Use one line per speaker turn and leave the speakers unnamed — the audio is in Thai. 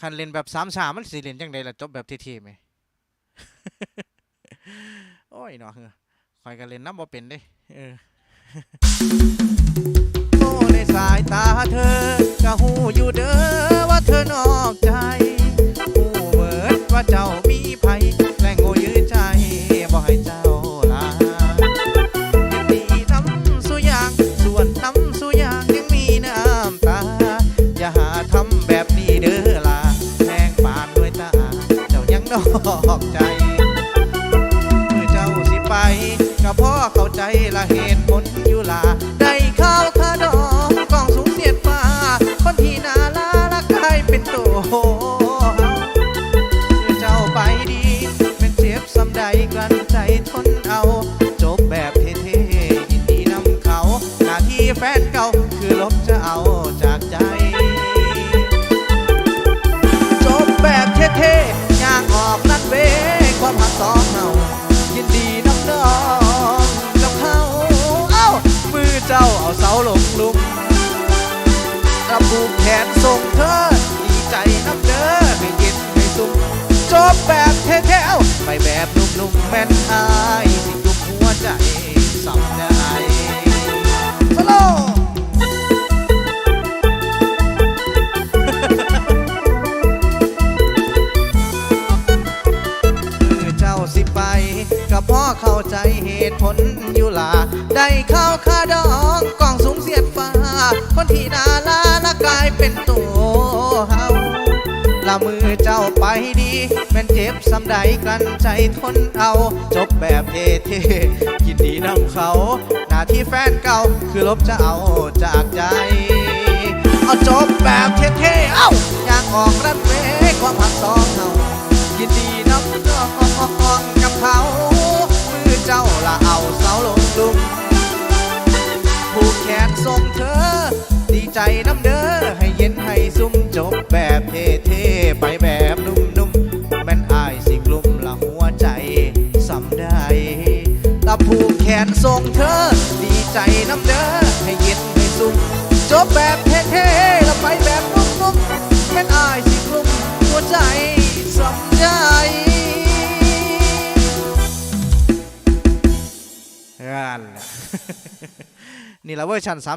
คันเล่นแบบสามสามมันสิเล่นจังไดล่ะจบแบบเท่ๆไหมโอ้ยเนาะคอยกันเล่นน้ำบ่เป็นเด้เออโอ้ในสายตาเธอก็หูอยู่เด้อว่าเธอนอกใจหูเบิดว่าเจ้า นอกใจเมื่อเจ้าสิไปก็พ่อเข้าใจละเหตุผลอยู่ล่ะได้ข้าวคาดองกองสูงเสียดฟ้า คนที่นาลาละกายเป็นโตเมื่อเจ้าไปดี เป็นเจ็บสำใดกลั้นใจทนเอา จบแบบเท่ๆยินดีนำเขาหน้าที่แฟนเก่า เอาเสาลงหลุมระผูกแขนส่งเธอ ดีใจน้ำเด้อให้เย็นให้ซุ่มจบแบบเท่ๆเอ้าไปแบบนุ่มๆแม่นอายสิจุกหัวใจสำได้สโลว์คือเจ้าสิไปก็พ่อเข้าใจเหตุผลอยู่ล่ะได้ข้าวคาดองกองส คนที่นาลาละกลายเป็นตัวเฮาละมือเจ้าไปดีแม่นเจ็บสำใดกลั้นใจทนเอา จบแบบเท่ๆยินดีนำเขา หน้าที่แฟนเก่าคือลบจะเอาจากใจ เอาจบแบบเท่ๆเอ้าอยากออกรันเวย์ความหักสองเฮายินดีน้ำน้องกับเขา มือเจ้าละเอาเสาลงลุมผูกแขนส่งเธอ ใจน้ำเด้อให้เย็นให้ซุ่มจบแบบเท่ๆไปแบบนุ่มๆแม่นอายสิกลุ่มละหัวใจสำได้ละผูกแขนส่งเธอ ดีใจน้ำเด้อให้เย็นให้ซุ่มจบแบบเท่ๆแล้วไปแบบนุ่มๆแม่นอายสิกลุ่มหัวใจสำได้นั่นแหละนี่ละเวอร์ชันสาม